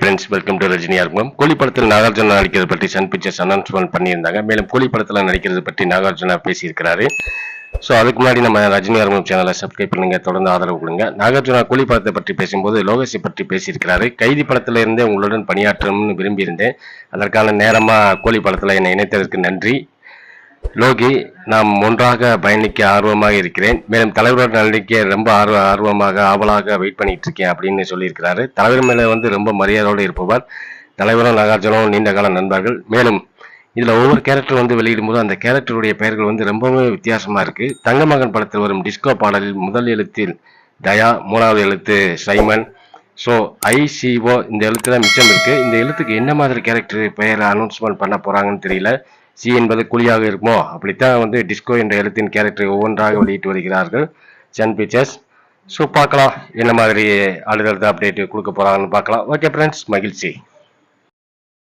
Friends welcome to Rajini ஆர்வம் கூலி படத்தில் நாகார்ஜுனா நடிக்கிறது பற்றி சன் பிக்சர்ஸ் அனௌன்ஸ்மெண்ட் பண்ணியிருந்தாங்க. மேலும் கூலி படத்தில் நடிக்கிறது பற்றி நாகார்ஜுனா பேசியிருக்கிறாரு. ஸோ அதுக்கு முன்னாடி நம்ம ரஜினி ஆர்வம் சேனலை சப்ஸ்கிரைப் பண்ணுங்க தொடர்ந்து ஆதரவு கொடுங்க. நாகார்ஜுனா கூலி படத்தை பற்றி பேசும்போது லோகேஷை பற்றி பேசியிருக்கிறாரு. கைதி படத்தில் இருந்தே உங்களுடன் பணியாற்றணும்னு விரும்பியிருந்தேன். அதற்கான நேரமாக கூலி படத்தில் என்னை இணைத்ததற்கு நன்றி. லோகி நாம் ஒன்றாக பயணிக்க ஆர்வமாக இருக்கிறேன். மேலும் தலைவரோட நடிக்க ரொம்ப ஆர்வ ஆர்வமாக ஆவலாக வெயிட் பண்ணிட்டு இருக்கேன் அப்படின்னு சொல்லியிருக்கிறாரு. தலைவர் மேல வந்து ரொம்ப மரியாதையோடு இருப்பவர் தலைவரும் நாகார்ஜுனும் நீண்ட கால நண்பர்கள். மேலும் இதுல ஒவ்வொரு கேரக்டர் வந்து வெளியிடும்போது அந்த கேரக்டருடைய பெயர்கள் வந்து ரொம்பவே வித்தியாசமா இருக்கு. தங்கமகன் படத்தில் வரும் டிஸ்கோ பாடலில் முதல் எழுத்தில் தயா மூணாவது எழுத்து சைமன். ஸோ ஐசிஓ இந்த எழுத்து தான் மிச்சம் இருக்கு. இந்த எழுத்துக்கு என்ன மாதிரி கேரக்டர் பெயரை அனௌன்ஸ்மெண்ட் பண்ண போறாங்கன்னு தெரியல. சி என்பது குழியாக இருக்குமோ? அப்படித்தான் வந்து டிஸ்கோ என்ற எழுத்தின் கேரக்டரை ஒவ்வொன்றாக வெளியிட்டு வருகிறார்கள். சன் பிக்சர்ஸ் ஸோ பார்க்கலாம். என்ன மாதிரி அடுத்தடுத்த அப்டேட் கொடுக்க போறாங்கன்னு பார்க்கலாம். ஓகே ஃப்ரெண்ட்ஸ் மகிழ்ச்சி.